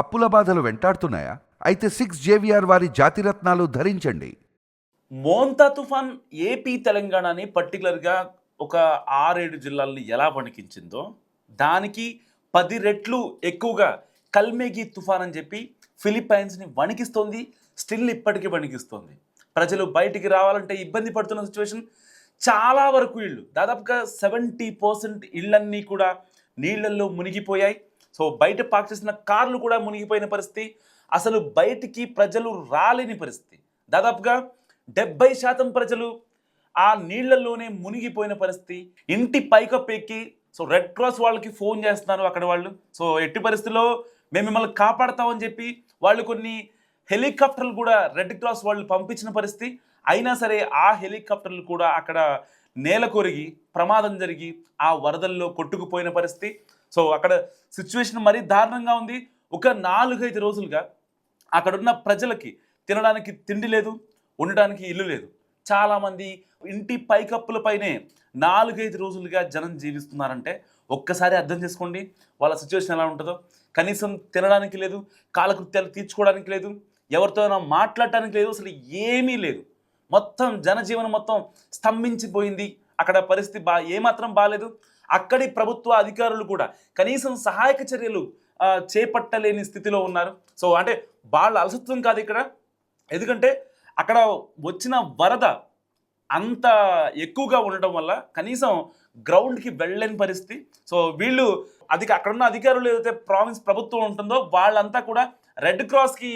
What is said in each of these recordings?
అప్పుల బాధలు వెంటాడుతున్నాయా? అయితే సిక్స్ జేవిఆర్ వారి జాతిరత్నాలు ధరించండి. మోంతా తుఫాన్ ఏపీ తెలంగాణని పర్టికులర్గా ఒక ఆరేడు జిల్లాల్ని ఎలా వణికించిందో దానికి పది రెట్లు ఎక్కువగా కల్మేగి తుఫాన్ అని చెప్పి ఫిలిప్పైన్స్ని వణికిస్తోంది స్టిల్ ఇప్పటికీ వణికిస్తోంది. ప్రజలు బయటికి రావాలంటే ఇబ్బంది పడుతున్న సిచ్యువేషన్ చాలా వరకు ఇళ్ళు. దాదాపుగా సెవెంటీ పర్సెంట్ ఇళ్ళన్నీ కూడా నీళ్ళల్లో మునిగిపోయాయి. సో బయట పార్క్ చేసిన కార్లు కూడా మునిగిపోయిన పరిస్థితి. అసలు బయటికి ప్రజలు రాలేని పరిస్థితి. దాదాపుగా డెబ్బై శాతం ప్రజలు ఆ నీళ్ళలోనే మునిగిపోయిన పరిస్థితి. ఇంటి పైకప్పు ఎక్కి సో రెడ్ క్రాస్ వాళ్ళకి ఫోన్ చేస్తున్నారు అక్కడ వాళ్ళు. సో ఎట్టి పరిస్థితిలో మేము మిమ్మల్ని కాపాడతామని చెప్పి వాళ్ళు కొన్ని హెలికాప్టర్లు కూడా రెడ్ క్రాస్ వాళ్ళు పంపించిన పరిస్థితి. అయినా సరే ఆ హెలికాప్టర్లు కూడా అక్కడ నేల కొరిగి ప్రమాదం జరిగి ఆ వరదల్లో కొట్టుకుపోయిన పరిస్థితి. సో అక్కడ సిచ్యువేషన్ మరీ దారుణంగా ఉంది. ఒక నాలుగైదు రోజులుగా అక్కడున్న ప్రజలకి తినడానికి తిండి లేదు ఉండడానికి ఇల్లు లేదు. చాలామంది ఇంటి పైకప్పులపైనే నాలుగైదు రోజులుగా జనం జీవిస్తున్నారంటే ఒక్కసారి అర్థం చేసుకోండి వాళ్ళ సిచ్యువేషన్ ఎలా ఉంటుందో. కనీసం తినడానికి లేదు కాలకృత్యాలు తీర్చుకోవడానికి లేదు ఎవరితోనైనా మాట్లాడటానికి లేదు అసలు ఏమీ లేదు. మొత్తం జనజీవనం మొత్తం స్తంభించిపోయింది. అక్కడ పరిస్థితి బా ఏమాత్రం బాగాలేదు అక్కడి ప్రభుత్వ అధికారులు కూడా కనీసం సహాయక చర్యలు చేపట్టలేని స్థితిలో ఉన్నారు. సో అంటే వాళ్ళ అలసత్వం కాదు ఇక్కడ. ఎందుకంటే అక్కడ వచ్చిన వరద అంత ఎక్కువగా ఉండటం వల్ల కనీసం గ్రౌండ్కి వెళ్ళలేని పరిస్థితి. సో వీళ్ళు అధిక అక్కడ ఉన్న అధికారులు ఏదైతే ప్రావిన్స్ ప్రభుత్వం ఉంటుందో వాళ్ళంతా కూడా రెడ్ క్రాస్కి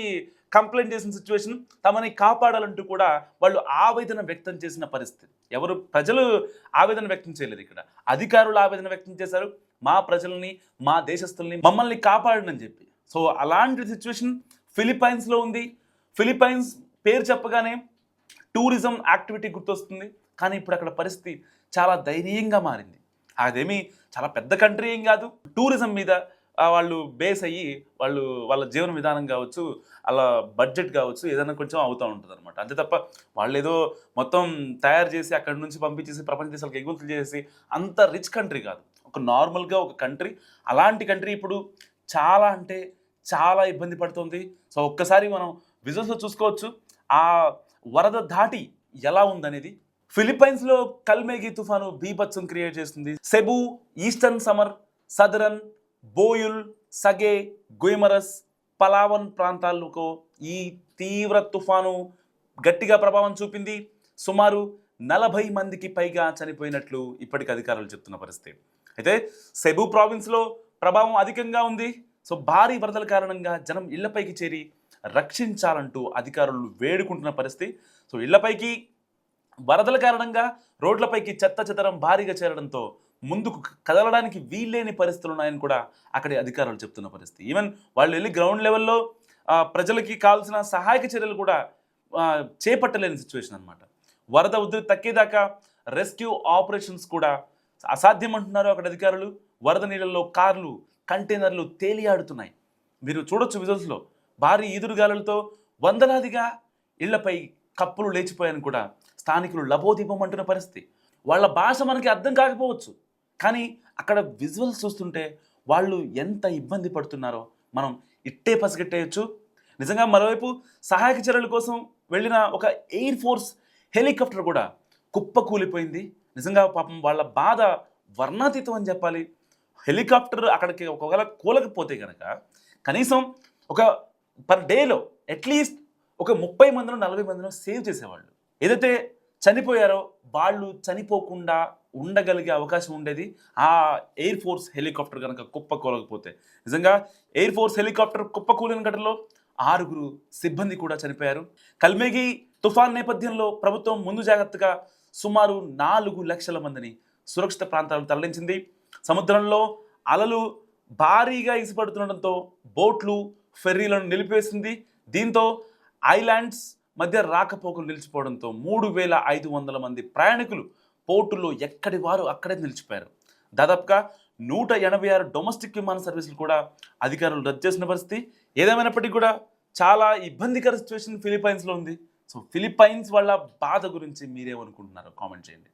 కంప్లైంట్ చేసిన సిచ్యువేషన్ తమని కాపాడాలంటూ కూడా వాళ్ళు ఆవేదన వ్యక్తం చేసిన పరిస్థితి. ఎవరు ప్రజలు ఆవేదన వ్యక్తం చేయలేదు ఇక్కడ. అధికారులు ఆవేదన వ్యక్తం చేశారు. మా ప్రజల్ని మా దేశస్తుల్ని మమ్మల్ని కాపాడనని చెప్పి. సో అలాంటి సిచ్యువేషన్ ఫిలిప్పైన్స్లో ఉంది. ఫిలిపైన్స్ పేరు చెప్పగానే టూరిజం యాక్టివిటీ గుర్తొస్తుంది. కానీ ఇప్పుడు అక్కడ పరిస్థితి చాలా దయనీయంగా మారింది. అదేమి చాలా పెద్ద కంట్రీ ఏం కాదు. టూరిజం మీద వాళ్ళు బేస్ అయ్యి వాళ్ళు వాళ్ళ జీవన విధానం కావచ్చు అలా బడ్జెట్ కావచ్చు ఏదైనా కొంచెం అవుతూ ఉంటుంది అనమాట అంతే తప్ప వాళ్ళు ఏదో మొత్తం తయారు చేసి అక్కడి నుంచి పంపించేసి ప్రపంచ దేశాలకు ఎగుమతులు చేసి అంత రిచ్ కంట్రీ కాదు. ఒక నార్మల్గా ఒక కంట్రీ అలాంటి కంట్రీ ఇప్పుడు చాలా అంటే చాలా ఇబ్బంది పడుతుంది. సో ఒక్కసారి మనం విజువల్స్లో చూసుకోవచ్చు. ఆ వరద దాటి ఎలా ఉందనేది ఫిలిప్పైన్స్లో కల్మేగి తుఫాను బీభత్సం క్రియేట్ చేస్తుంది. సెబు ఈస్టర్న్ సమర్ సదరన్ బోయుల్ సగే గుయిమరస్ పలావన్ ప్రాంతాలకు ఈ తీవ్ర తుఫాను గట్టిగా ప్రభావం చూపింది. సుమారు నలభై మందికి పైగా చనిపోయినట్లు ఇప్పటికి అధికారులు చెప్తున్న పరిస్థితి. అయితే సెబు ప్రావిన్స్లో ప్రభావం అధికంగా ఉంది. సో భారీ వరదల కారణంగా జనం ఇళ్ళపైకి చేరి రక్షించాలంటూ అధికారులు వేడుకుంటున్న పరిస్థితి. సో ఇళ్ళపైకి వరదల కారణంగా రోడ్లపైకి చెత్త చెదరం భారీగా చేరడంతో ముందుకు కదలడానికి వీల్లేని పరిస్థితులు ఉన్నాయని కూడా అక్కడి అధికారులు చెప్తున్న పరిస్థితి. ఈవెన్ వాళ్ళు వెళ్ళి గ్రౌండ్ లెవెల్లో ప్రజలకి కావాల్సిన సహాయక చర్యలు కూడా చేపట్టలేని సిచ్యువేషన్ అనమాట వరద ఉధృతి తగ్గేదాకా రెస్క్యూ ఆపరేషన్స్ కూడా అసాధ్యం అంటున్నారు అక్కడ అధికారులు. వరద నీళ్ళల్లో కార్లు కంటైనర్లు తేలియాడుతున్నాయి. మీరు చూడొచ్చు విజువల్స్లో భారీ ఈదురుగాలులతో వందలాదిగా ఇళ్ళపై కప్పులు లేచిపోయాయని కూడా స్థానికులు లబోదీపమంటున్న పరిస్థితి. వాళ్ళ భాష మనకి అర్థం కాకపోవచ్చు. కానీ అక్కడ విజువల్స్ చూస్తుంటే వాళ్ళు ఎంత ఇబ్బంది పడుతున్నారో మనం ఇట్టే పసిగట్టేయచ్చు. నిజంగా మరోవైపు సహాయక చర్యల కోసం వెళ్ళిన ఒక ఎయిర్ ఫోర్స్ హెలికాప్టర్ కూడా కుప్ప కూలిపోయింది నిజంగా పాపం వాళ్ళ బాధ వర్ణాతీతం అని చెప్పాలి. హెలికాప్టర్ అక్కడికి ఒకవేళ కూలకపోతే కనుక కనీసం ఒక పర్ డేలో అట్లీస్ట్ ఒక ముప్పై మందిలో నలభై మందిలో సేవ్ చేసేవాళ్ళు. ఏదైతే చనిపోయారో వాళ్ళు చనిపోకుండా ఉండగలిగే అవకాశం ఉండేది. ఆ ఎయిర్ ఫోర్స్ హెలికాప్టర్ కనుక కుప్పకూలకపోతే నిజంగా ఎయిర్ ఫోర్స్ హెలికాప్టర్ కుప్ప కూలిన ఘటనలో ఆరుగురు సిబ్బంది కూడా చనిపోయారు. కల్మేగి తుఫాన్ నేపథ్యంలో ప్రభుత్వం ముందు జాగ్రత్తగా సుమారు నాలుగు లక్షల మందిని సురక్షిత ప్రాంతాలకు తరలించింది. సముద్రంలో అలలు భారీగా ఇసుపడుతుండటంతో బోట్లు ఫెర్రీలను నిలిపివేసింది. దీంతో ఐలాండ్స్ మధ్య రాకపోకలు నిలిచిపోవడంతో మూడు వేల ఐదు వందల మంది ప్రయాణికులు పోర్టుల్లో ఎక్కడి వారు అక్కడే నిలిచిపోయారు. దాదాపుగా నూట ఎనభై ఆరు డొమెస్టిక్ విమాన సర్వీసులు కూడా అధికారులు రద్దు చేసిన పరిస్థితి. ఏదేమైనప్పటికీ కూడా చాలా ఇబ్బందికర సిచ్యువేషన్ ఫిలిప్పైన్స్లో ఉంది. సో ఫిలిప్పైన్స్ వాళ్ళ బాధ గురించి మీరేమనుకుంటున్నారో కామెంట్ చేయండి.